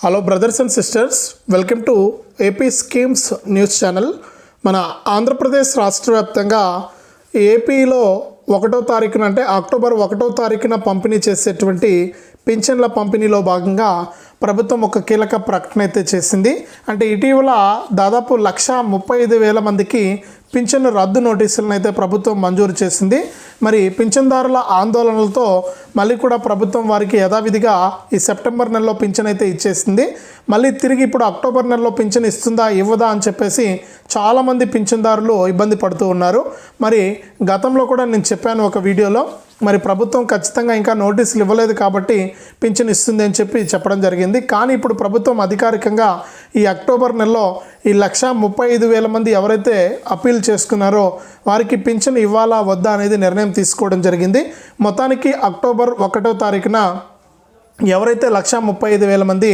Hello brothers and sisters welcome to AP schemes news channel మన ఆంధ్రప్రదేశ్ రాష్ట్ర వ్యాప్తంగా ఏపీలో ఒకటో తారీఖున అంటే అక్టోబర్ ఒకటో తారీఖున పంపిణీ చేసేటువంటి పింఛన్ల పంపిణీలో భాగంగా ప్రభుత్వం ఒక కీలక ప్రకటన అయితే చేసింది. అంటే ఇటీవల దాదాపు లక్ష ముప్పై ఐదు వేల మందికి పింఛన్ రద్దు నోటీసులను అయితే ప్రభుత్వం మంజూరు చేసింది. మరి పింఛన్దారుల ఆందోళనలతో మళ్ళీ కూడా ప్రభుత్వం వారికి యథావిధిగా ఈ సెప్టెంబర్ నెలలో పింఛన్ అయితే ఇచ్చేసింది. మళ్ళీ తిరిగి ఇప్పుడు అక్టోబర్ నెలలో పింఛన్ ఇస్తుందా ఇవ్వదా అని చెప్పేసి చాలామంది పింఛన్దారులు ఇబ్బంది పడుతూ ఉన్నారు. మరి గతంలో కూడా నేను చెప్పాను ఒక వీడియోలో మరి ప్రభుత్వం ఖచ్చితంగా ఇంకా నోటీసులు ఇవ్వలేదు కాబట్టి పింఛన్ ఇస్తుంది అని చెప్పి చెప్పడం జరిగింది. కానీ ఇప్పుడు ప్రభుత్వం అధికారికంగా ఈ అక్టోబర్ నెలలో ఈ లక్ష ముప్పై ఐదు వేల మంది ఎవరైతే అప్పీల్ చేసుకున్నారో వారికి పింఛన్ ఇవ్వాలా వద్దా అనేది నిర్ణయం తీసుకోవడం జరిగింది. మొత్తానికి అక్టోబర్ ఒకటో తారీఖున ఎవరైతే లక్ష ముప్పై ఐదు వేల మంది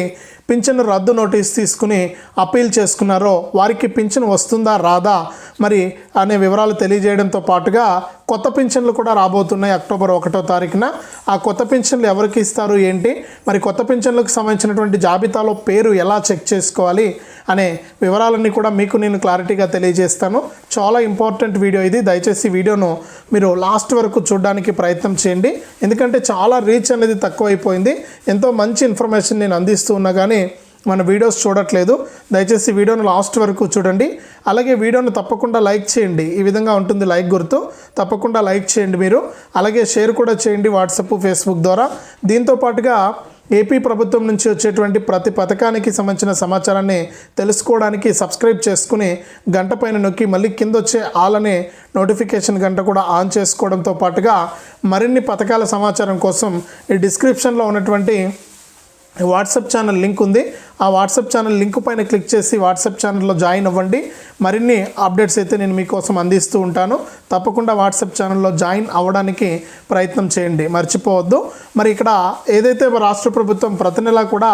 పింఛను రద్దు నోటీస్ తీసుకుని అప్పీల్ చేసుకున్నారో వారికి పింఛను వస్తుందా రాదా? మరి అనే వివరాలు తెలియజేయడంతో పాటుగా కొత్త పింఛన్లు కూడా రాబోతున్నాయి అక్టోబర్ ఒకటో తారీఖున. ఆ కొత్త పింఛన్లు ఎవరికి ఇస్తారు ఏంటి? మరి కొత్త పింఛన్లకు సంబంధించినటువంటి జాబితాలో పేరు ఎలా చెక్ చేసుకోవాలి అనే వివరాలన్నీ కూడా మీకు నేను క్లారిటీగా తెలియజేస్తాను. చాలా ఇంపార్టెంట్ వీడియో ఇది. దయచేసి వీడియోను మీరు లాస్ట్ వరకు చూడడానికి ప్రయత్నం చేయండి. ఎందుకంటే చాలా రీచ్ అనేది తక్కువైపోయింది. ఎంతో మంచి ఇన్ఫర్మేషన్ నేను అందిస్తూ ఉన్నా కానీ మన వీడియోస్ చూడట్లేదు. దయచేసి వీడియోను లాస్ట్ వరకు చూడండి. అలాగే వీడియోను తప్పకుండా లైక్ చేయండి. ఈ విధంగా ఉంటుంది లైక్ గుర్తు. తప్పకుండా లైక్ చేయండి మీరు. అలాగే షేర్ కూడా చేయండి వాట్సాప్ ఫేస్బుక్ ద్వారా. దీంతో పాటుగా ఏపీ ప్రభుత్వం నుంచి వచ్చేటువంటి ప్రతి పథకానికి సంబంధించిన సమాచారాన్ని తెలుసుకోవడానికి సబ్స్క్రైబ్ చేసుకుని గంట పైన నొక్కి మళ్ళీ కింద వచ్చే ఆల్ అనే నోటిఫికేషన్ గంట కూడా ఆన్ చేసుకోవడంతో పాటుగా మరిన్ని పథకాల సమాచారం కోసం ఈ డిస్క్రిప్షన్లో ఉన్నటువంటి వాట్సాప్ ఛానల్ లింక్ ఉంది. ఆ వాట్సాప్ ఛానల్ లింక్ పైన క్లిక్ చేసి వాట్సాప్ ఛానల్లో జాయిన్ అవ్వండి. మరిన్ని అప్డేట్స్ అయితే నేను మీకోసం అందిస్తూ ఉంటాను. తప్పకుండా వాట్సాప్ ఛానల్లో జాయిన్ అవ్వడానికి ప్రయత్నం చేయండి. మర్చిపోవద్దు. మరి ఇక్కడ ఏదైతే రాష్ట్ర ప్రభుత్వం ప్రతి నెలా కూడా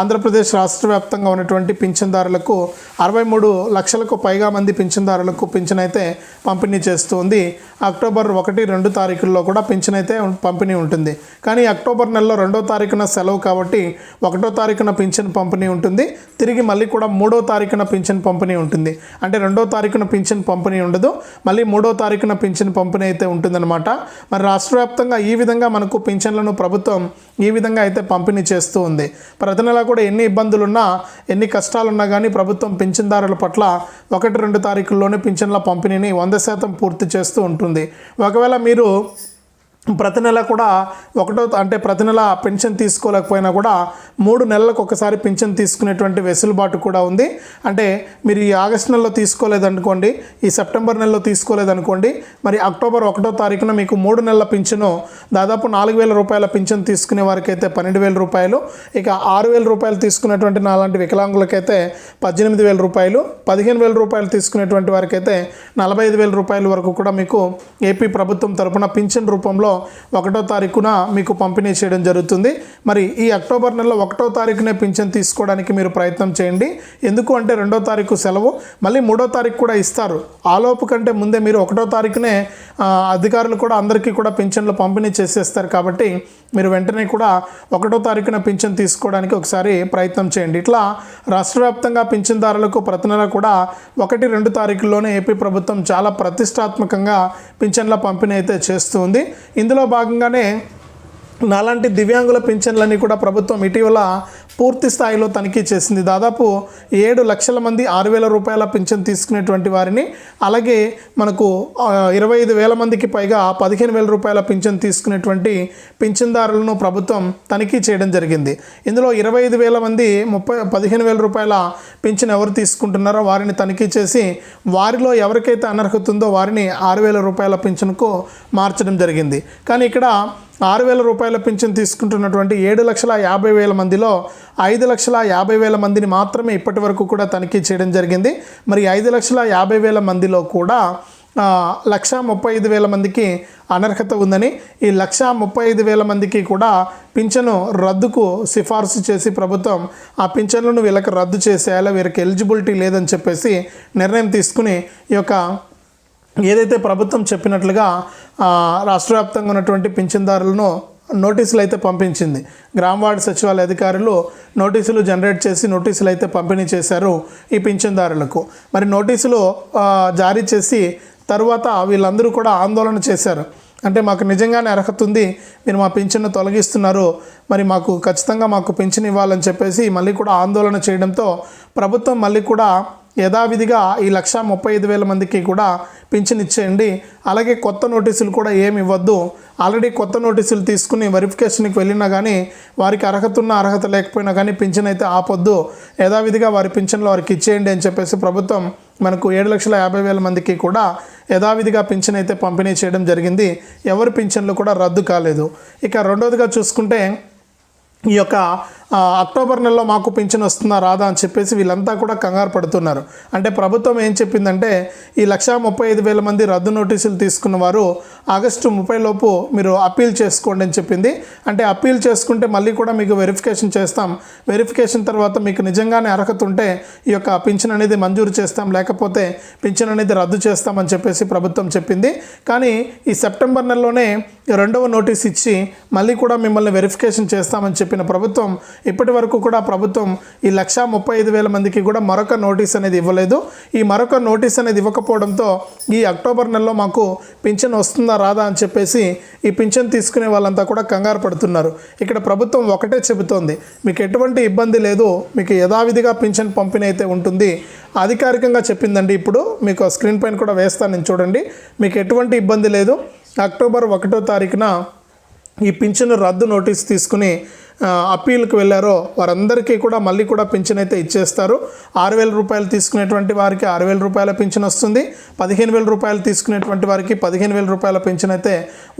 ఆంధ్రప్రదేశ్ రాష్ట్ర వ్యాప్తంగా ఉన్నటువంటి పింఛన్దారులకు అరవై మూడు లక్షలకు పైగా మంది పింఛన్దారులకు పింఛన్ అయితే పంపిణీ చేస్తుంది. అక్టోబర్ ఒకటి రెండు తారీఖుల్లో కూడా పింఛన్ అయితే పంపిణీ ఉంటుంది. కానీ అక్టోబర్ నెలలో రెండో తారీఖున సెలవు కాబట్టి ఒకటో తారీఖున పింఛన్ పంపిణీ ఉంటుంది. తిరిగి మళ్ళీ కూడా మూడో తారీఖున పింఛన్ పంపిణీ ఉంటుంది. అంటే రెండో తారీఖున పింఛన్ పంపిణీ ఉండదు. మళ్ళీ మూడో తారీఖున పింఛన్ పంపిణీ అయితే ఉంటుందన్నమాట. మరి రాష్ట్ర వ్యాప్తంగా ఈ విధంగా మనకు పింఛన్లను ప్రభుత్వం ఈ విధంగా అయితే పంపిణీ చేస్తూ ఉంది. ప్రతి నెల కూడా ఎన్ని ఇబ్బందులున్నా ఎన్ని కష్టాలున్నా కానీ ప్రభుత్వం పింఛన్దారుల పట్ల ఒకటి రెండు తారీఖుల్లోనే పింఛన్ల పంపిణీని వంద శాతం పూర్తి చేస్తూ ఉంటుంది. ఒకవేళ మీరు ప్రతి నెల కూడా ఒకటో అంటే ప్రతి నెల పెన్షన్ తీసుకోలేకపోయినా కూడా మూడు నెలలకు ఒకసారి పెన్షన్ తీసుకునేటువంటి వెసులుబాటు కూడా ఉంది. అంటే మీరు ఈ ఆగస్ట్ నెలలో తీసుకోలేదనుకోండి ఈ సెప్టెంబర్ నెలలో తీసుకోలేదనుకోండి మరి అక్టోబర్ ఒకటో తారీఖున మీకు మూడు నెలల పింఛను దాదాపు నాలుగు వేల రూపాయల పింఛన్ తీసుకునే వారికి అయితే పన్నెండు వేల రూపాయలు ఇక ఆరు వేల రూపాయలు తీసుకునేటువంటి నాలాంటి వికలాంగులకైతే పద్దెనిమిది వేల రూపాయలు పదిహేను వేల రూపాయలు తీసుకునేటువంటి వారికైతే నలభై ఐదు వేల రూపాయల వరకు కూడా మీకు ఏపీ ప్రభుత్వం తరపున పింఛన్ రూపంలో ఒకటో తారీఖున మీకు పంపిణీ చేయడం జరుగుతుంది. మరి ఈ అక్టోబర్ నెలలో ఒకటో తారీఖునే పింఛన్ తీసుకోవడానికి మీరు ప్రయత్నం చేయండి. ఎందుకు అంటే రెండో తారీఖు సెలవు మళ్ళీ మూడో తారీఖు కూడా ఇస్తారు. ఆలోపు కంటే ముందే మీరు ఒకటో తారీఖునే అధికారులు కూడా అందరికీ కూడా పింఛన్లు పంపిణీ చేసేస్తారు కాబట్టి మీరు వెంటనే కూడా ఒకటో తారీఖున పింఛన్ తీసుకోవడానికి ఒకసారి ప్రయత్నం చేయండి. ఇట్లా రాష్ట్ర వ్యాప్తంగా పింఛన్దారులకు ప్రతి నెల కూడా ఒకటి రెండు తారీఖుల్లోనే ఏపీ ప్రభుత్వం చాలా ప్రతిష్టాత్మకంగా పింఛన్ల పంపిణీ అయితే చేస్తుంది. ఇందులో భాగంగానే నాలాంటి దివ్యాంగుల పింఛన్లన్నీ కూడా ప్రభుత్వం ఇటీవల పూర్తి స్థాయిలో తనిఖీ చేసింది. దాదాపు ఏడు లక్షల మంది ఆరు వేల రూపాయల పింఛన్ తీసుకునేటువంటి వారిని అలాగే మనకు ఇరవై ఐదు వేల మందికి పైగా పదిహేను వేల రూపాయల పింఛన్ తీసుకునేటువంటి పింఛన్దారులను ప్రభుత్వం తనిఖీ చేయడం జరిగింది. ఇందులో ఇరవై ఐదు వేల మంది ముప్పై పదిహేను వేల రూపాయల పింఛన్ ఎవరు తీసుకుంటున్నారో వారిని తనిఖీ చేసి వారిలో ఎవరికైతే అనర్హత ఉందో వారిని ఆరు వేల రూపాయల పింఛన్కు మార్చడం జరిగింది. కానీ ఇక్కడ ఆరు వేల రూపాయల పింఛన్ తీసుకుంటున్నటువంటి ఏడు లక్షల యాభై వేల మందిలో ఐదు లక్షల యాభై వేల మందిని మాత్రమే ఇప్పటి వరకు కూడా తనిఖీ చేయడం జరిగింది. మరి ఐదు లక్షల యాభై వేల మందిలో కూడా లక్ష ముప్పై ఐదు వేల మందికి అనర్హత ఉందని ఈ లక్ష ముప్పై ఐదు వేల మందికి కూడా పింఛను రద్దుకు సిఫార్సు చేసి ప్రభుత్వం ఆ పింఛన్లను వీళ్ళకి రద్దు చేసేయాలి వీరికి ఎలిజిబిలిటీ లేదని చెప్పేసి నిర్ణయం తీసుకుని ఈ యొక్క ఏదైతే ప్రభుత్వం చెప్పినట్లుగా రాష్ట్ర వ్యాప్తంగా ఉన్నటువంటి పింఛన్దారులను నోటీసులు అయితే పంపించింది. గ్రామ వార్డు సచివాలయ అధికారులు నోటీసులు జనరేట్ చేసి నోటీసులు అయితే పంపిణీ చేశారు ఈ పింఛన్దారులకు. మరి నోటీసులు జారీ చేసి తర్వాత వీళ్ళందరూ కూడా ఆందోళన చేశారు. అంటే మాకు నిజంగానే అర్హత ఉంది మీరు మా పింఛన్ను తొలగిస్తున్నారు మరి మాకు ఖచ్చితంగా మాకు పింఛన్ ఇవ్వాలని చెప్పేసి మళ్ళీ కూడా ఆందోళన చేయడంతో ప్రభుత్వం మళ్ళీ కూడా యథావిధిగా ఈ లక్ష ముప్పై ఐదు వేల మందికి కూడా పింఛన్ ఇచ్చేయండి. అలాగే కొత్త నోటీసులు కూడా ఏమి ఇవ్వద్దు. ఆల్రెడీ కొత్త నోటీసులు తీసుకుని వెరిఫికేషన్కి వెళ్ళినా కానీ వారికి అర్హత ఉన్న అర్హత లేకపోయినా కానీ పింఛన్ అయితే ఆపొద్దు. యథావిధిగా వారి పింఛన్లు వారికి ఇచ్చేయండి అని చెప్పేసి ప్రభుత్వం మనకు ఏడు లక్షల యాభై వేల మందికి కూడా యథావిధిగా పింఛన్ అయితే పంపిణీ చేయడం జరిగింది. ఎవరి పింఛన్లు కూడా రద్దు కాలేదు. ఇక రెండవదిగా చూసుకుంటే ఈ యొక్క అక్టోబర్ నెలలో మాకు పింఛన్ వస్తుందా రాదా అని చెప్పేసి వీళ్ళంతా కూడా కంగారు పడుతున్నారు. అంటే ప్రభుత్వం ఏం చెప్పిందంటే ఈ లక్షా ముప్పై ఐదు వేల మంది రద్దు నోటీసులు తీసుకున్న వారు ఆగస్టు ముప్పై లోపు మీరు అప్పీల్ చేసుకోండి అని చెప్పింది. అంటే అప్పీల్ చేసుకుంటే మళ్ళీ కూడా మీకు వెరిఫికేషన్ చేస్తాం. వెరిఫికేషన్ తర్వాత మీకు నిజంగానే అర్హత ఉంటే ఈ యొక్క పింఛన్ అనేది మంజూరు చేస్తాం. లేకపోతే పింఛన్ అనేది రద్దు చేస్తామని చెప్పేసి ప్రభుత్వం చెప్పింది. కానీ ఈ సెప్టెంబర్ నెలలోనే రెండవ నోటీస్ ఇచ్చి మళ్ళీ కూడా మిమ్మల్ని వెరిఫికేషన్ చేస్తామని చెప్పిన ప్రభుత్వం ఇప్పటి వరకు కూడా ప్రభుత్వం ఈ లక్షా ముప్పై ఐదు వేల మందికి కూడా మరొక నోటీస్ అనేది ఇవ్వలేదు. ఈ మరొక నోటీస్ అనేది ఇవ్వకపోవడంతో ఈ అక్టోబర్ నెలలో మాకు పింఛన్ వస్తుందా రాదా అని చెప్పేసి ఈ పింఛన్ తీసుకునే వాళ్ళంతా కూడా కంగారు పడుతున్నారు. ఇక్కడ ప్రభుత్వం ఒకటే చెబుతోంది మీకు ఎటువంటి ఇబ్బంది లేదు మీకు యథావిధిగా పింఛన్ పంపిణీ అయితే ఉంటుంది. అధికారికంగా చెప్పిందండి ఇప్పుడు మీకు స్క్రీన్ పైన కూడా వేస్తాను నేను చూడండి. మీకు ఎటువంటి ఇబ్బంది లేదు అక్టోబర్ ఒకటో తారీఖున ఈ పింఛను రద్దు నోటీస్ తీసుకుని అప్పీల్కి వెళ్ళారో వారందరికీ కూడా మళ్ళీ కూడా పింఛన్ అయితే ఇచ్చేస్తారు. ఆరు వేల రూపాయలు తీసుకునేటువంటి వారికి ఆరు వేల రూపాయల పింఛన్ వస్తుంది. పదిహేను వేల రూపాయలు తీసుకునేటువంటి వారికి పదిహేను వేల రూపాయల పింఛన్ అయితే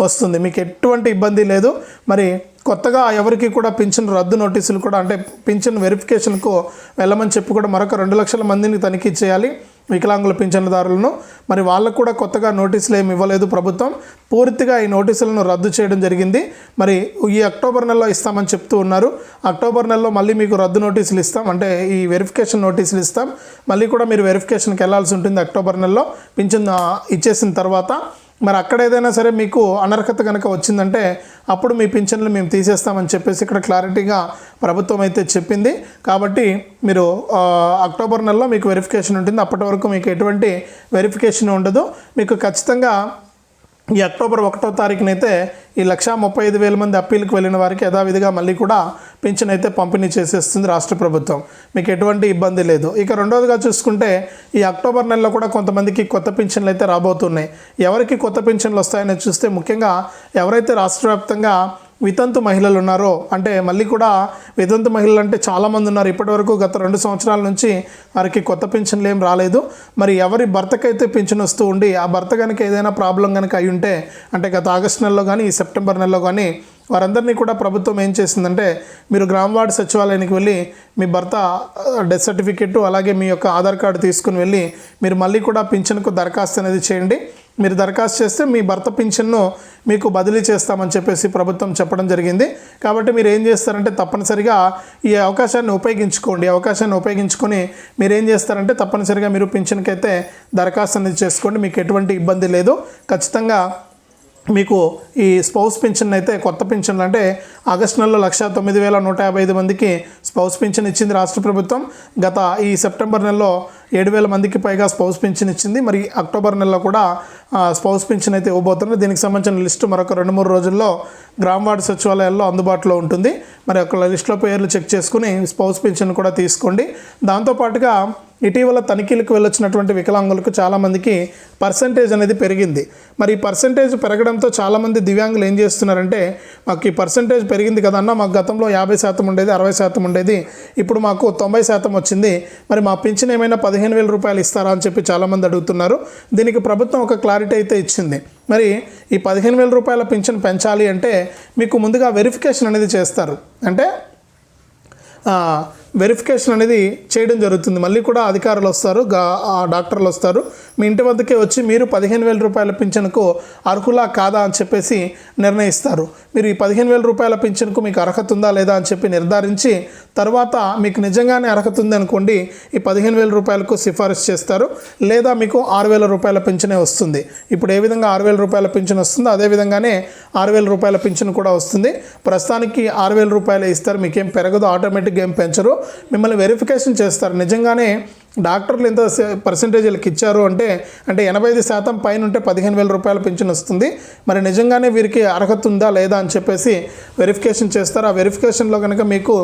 వస్తుంది. మీకు ఎటువంటి ఇబ్బంది లేదు. మరి కొత్తగా ఎవరికి కూడా పింఛన్ రద్దు నోటీసులు కూడా అంటే పింఛన్ వెరిఫికేషన్కు వెళ్ళమని చెప్పి కూడా మరొక రెండు లక్షల మందిని తనిఖీ చేయాలి. వికలాంగుల పింఛన్దారులను మరి వాళ్ళకు కూడా కొత్తగా నోటీసులు ఏమి ఇవ్వలేదు ప్రభుత్వం. పూర్తిగా ఈ నోటీసులను రద్దు చేయడం జరిగింది. మరి ఈ అక్టోబర్ నెలలో ఇస్తామని చెప్తూ ఉన్నారు. అక్టోబర్ నెలలో మళ్ళీ మీకు రద్దు నోటీసులు ఇస్తాం. అంటే ఈ వెరిఫికేషన్ నోటీసులు ఇస్తాం. మళ్ళీ కూడా మీరు వెరిఫికేషన్కి వెళ్ళాల్సి ఉంటుంది అక్టోబర్ నెలలో. పింఛన్ ఇచ్చేసిన తర్వాత మరి అక్కడ ఏదైనా సరే మీకు అనర్హత కనుక వచ్చిందంటే అప్పుడు మీ పింఛన్లు మేము తీసేస్తామని చెప్పేసి ఇక్కడ క్లారిటీగా ప్రభుత్వం అయితే చెప్పింది. కాబట్టి మీరు అక్టోబర్ నెలలో మీకు వెరిఫికేషన్ ఉంటుంది. అప్పటి వరకు మీకు ఎటువంటి వెరిఫికేషన్ ఉండదు. మీకు ఖచ్చితంగా ఈ అక్టోబర్ ఒకటో తారీఖునైతే ఈ లక్షా ముప్పై ఐదు వేల మంది అప్పీల్కి వెళ్ళిన వారికి యథావిధిగా మళ్ళీ కూడా పింఛన్ అయితే పంపిణీ చేసేస్తుంది రాష్ట్ర ప్రభుత్వం. మీకు ఎటువంటి ఇబ్బంది లేదు. ఇక రెండోదిగా చూసుకుంటే ఈ అక్టోబర్ నెలలో కూడా కొంతమందికి కొత్త పింఛన్లు అయితే రాబోతున్నాయి. ఎవరికి కొత్త పింఛన్లు వస్తాయని చూస్తే ముఖ్యంగా ఎవరైతే రాష్ట్ర వ్యాప్తంగా వితంతు మహిళలు ఉన్నారో అంటే మళ్ళీ కూడా వితంతు మహిళలు అంటే చాలామంది ఉన్నారు. ఇప్పటివరకు గత రెండు సంవత్సరాల నుంచి వారికి కొత్త పింఛన్లు ఏం రాలేదు. మరి ఎవరి భర్తకైతే పింఛన్ వస్తూ ఉండి ఆ భర్త కనుక ఏదైనా ప్రాబ్లం కనుక అయి ఉంటే అంటే గత ఆగస్టు నెలలో కానీ ఈ సెప్టెంబర్ నెలలో కానీ వారందరినీ కూడా ప్రభుత్వం ఏం చేసిందంటే మీరు గ్రామ వార్డు సచివాలయానికి వెళ్ళి మీ భర్త డెత్ సర్టిఫికెట్ అలాగే మీ యొక్క ఆధార్ కార్డు తీసుకుని వెళ్ళి మీరు మళ్ళీ కూడా పింఛన్కు దరఖాస్తు అనేది చేయండి. మీరు దరఖాస్తు చేస్తే మీ భర్త పింఛన్ను మీకు బదిలీ చేస్తామని చెప్పేసి ప్రభుత్వం చెప్పడం జరిగింది. కాబట్టి మీరు ఏం చేస్తారంటే తప్పనిసరిగా ఈ అవకాశాన్ని ఉపయోగించుకోండి. ఈ అవకాశాన్ని ఉపయోగించుకొని మీరు ఏం చేస్తారంటే తప్పనిసరిగా మీరు పింఛన్కి అయితే దరఖాస్తు అనేది చేసుకోండి. మీకు ఎటువంటి ఇబ్బంది లేదు. ఖచ్చితంగా మీకు ఈ స్పౌస్ పింఛన్ అయితే కొత్త పింఛన్లు అంటే ఆగస్టు నెలలో లక్ష తొమ్మిది వేల నూట యాభై ఐదు మందికి స్పౌస్ పింఛన్ ఇచ్చింది రాష్ట్ర ప్రభుత్వం. గత ఈ సెప్టెంబర్ నెలలో ఏడు వేల మందికి పైగా స్పౌస్ పింఛన్ ఇచ్చింది. మరి అక్టోబర్ నెలలో కూడా స్పౌస్ పింఛన్ అయితే ఇవ్వబోతున్నారు దీనికి సంబంధించిన లిస్టు మరొక రెండు మూడు రోజుల్లో గ్రామ వార్డు సచివాలయాల్లో అందుబాటులో ఉంటుంది. మరి ఒక లిస్టులో పేర్లు చెక్ చేసుకుని స్పౌస్ పెన్షన్ కూడా తీసుకోండి. దాంతోపాటుగా ఇటీవల తనిఖీలకు వెళ్ళొచ్చినటువంటి వికలాంగులకు చాలామందికి పర్సంటేజ్ అనేది పెరిగింది. మరి ఈ పర్సంటేజ్ పెరగడంతో చాలామంది దివ్యాంగులు ఏం చేస్తున్నారంటే మాకు ఈ పర్సంటేజ్ పెరిగింది కదన్నా మాకు గతంలో యాభై శాతం ఉండేది అరవై శాతం ఉండేది. ఇప్పుడు మాకు తొంభై శాతం వచ్చింది. మరి మా పింఛన్ ఏమైనా పది పదిహేను వేల రూపాయలు ఇస్తారా అని చెప్పి చాలామంది అడుగుతున్నారు. దీనికి ప్రభుత్వం ఒక క్లారిటీ అయితే ఇచ్చింది. మరి ఈ పదిహేను వేల రూపాయల పింఛన్ పెంచాలి అంటే మీకు ముందుగా వెరిఫికేషన్ అనేది చేస్తారు. అంటే వెరిఫికేషన్ అనేది చేయడం జరుగుతుంది. మళ్ళీ కూడా అధికారులు వస్తారు గా- ఆ డాక్టర్లు వస్తారు. మీ ఇంటి వద్దకే వచ్చి మీరు పదిహేను వేల రూపాయల పింఛన్కు అర్హులా కాదా అని చెప్పేసి నిర్ణయిస్తారు. మీరు ఈ పదిహేను వేల రూపాయల పింఛన్కు మీకు అర్హత ఉందా లేదా అని చెప్పి నిర్ధారించి తర్వాత మీకు నిజంగానే అర్హత ఉంది అనుకోండి ఈ పదిహేను వేల రూపాయలకు సిఫారసు చేస్తారు. లేదా మీకు ఆరు వేల రూపాయల పింఛనే వస్తుంది. ఇప్పుడు ఏ విధంగా ఆరు వేల రూపాయల పింఛన్ వస్తుందో అదే విధంగానే ఆరు వేల రూపాయల పింఛన్ కూడా వస్తుంది. ప్రస్తుతానికి ఆరు వేల రూపాయలు ఇస్తారు. మీకేం పెరగదు ఆటోమేటిక్గా ఏం పెంచరు. మిమ్మల్ని వెరిఫికేషన్ చేస్తారు. నిజంగానే డాక్టర్లు ఎంత పర్సంటేజీలకు ఇచ్చారు అంటే అంటే ఎనభై ఐదు శాతం పైన ఉంటే పదిహేను వేల రూపాయల పింఛన్ వస్తుంది. మరి నిజంగానే వీరికి అర్హత ఉందా లేదా అని చెప్పేసి వెరిఫికేషన్ చేస్తారు. ఆ వెరిఫికేషన్లో కనుక మీకు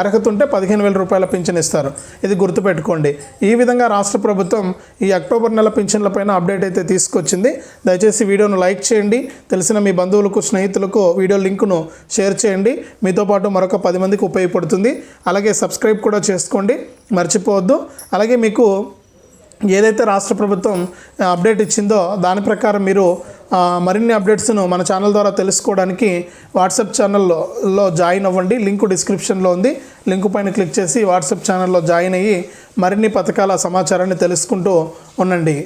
అర్హత ఉంటే పదిహేను వేల రూపాయల పింఛన్ ఇస్తారు. ఇది గుర్తుపెట్టుకోండి. ఈ విధంగా రాష్ట్ర ప్రభుత్వం ఈ అక్టోబర్ నెల పింఛన్లపైన అప్డేట్ అయితే తీసుకొచ్చింది. దయచేసి వీడియోను లైక్ చేయండి. తెలిసిన మీ బంధువులకు స్నేహితులకు వీడియో లింకును షేర్ చేయండి. మీతో పాటు మరొక పది మందికి ఉపయోగపడుతుంది. అలాగే సబ్స్క్రైబ్ కూడా చేసుకోండి. మర్చిపోవద్దు. అలాగే మీకు ఏదైతే రాష్ట్ర ప్రభుత్వం అప్డేట్ ఇచ్చిందో దాని ప్రకారం మీరు మరిన్ని అప్డేట్స్ను మన ఛానల్ ద్వారా తెలుసుకోవడానికి వాట్సాప్ ఛానల్లో జాయిన్ అవ్వండి. లింక్ డిస్క్రిప్షన్లో ఉంది. లింక్ పైన క్లిక్ చేసి వాట్సాప్ ఛానల్లో జాయిన్ అయ్యి మరిన్ని పథకాల సమాచారాన్ని తెలుసుకుంటూ ఉండండి.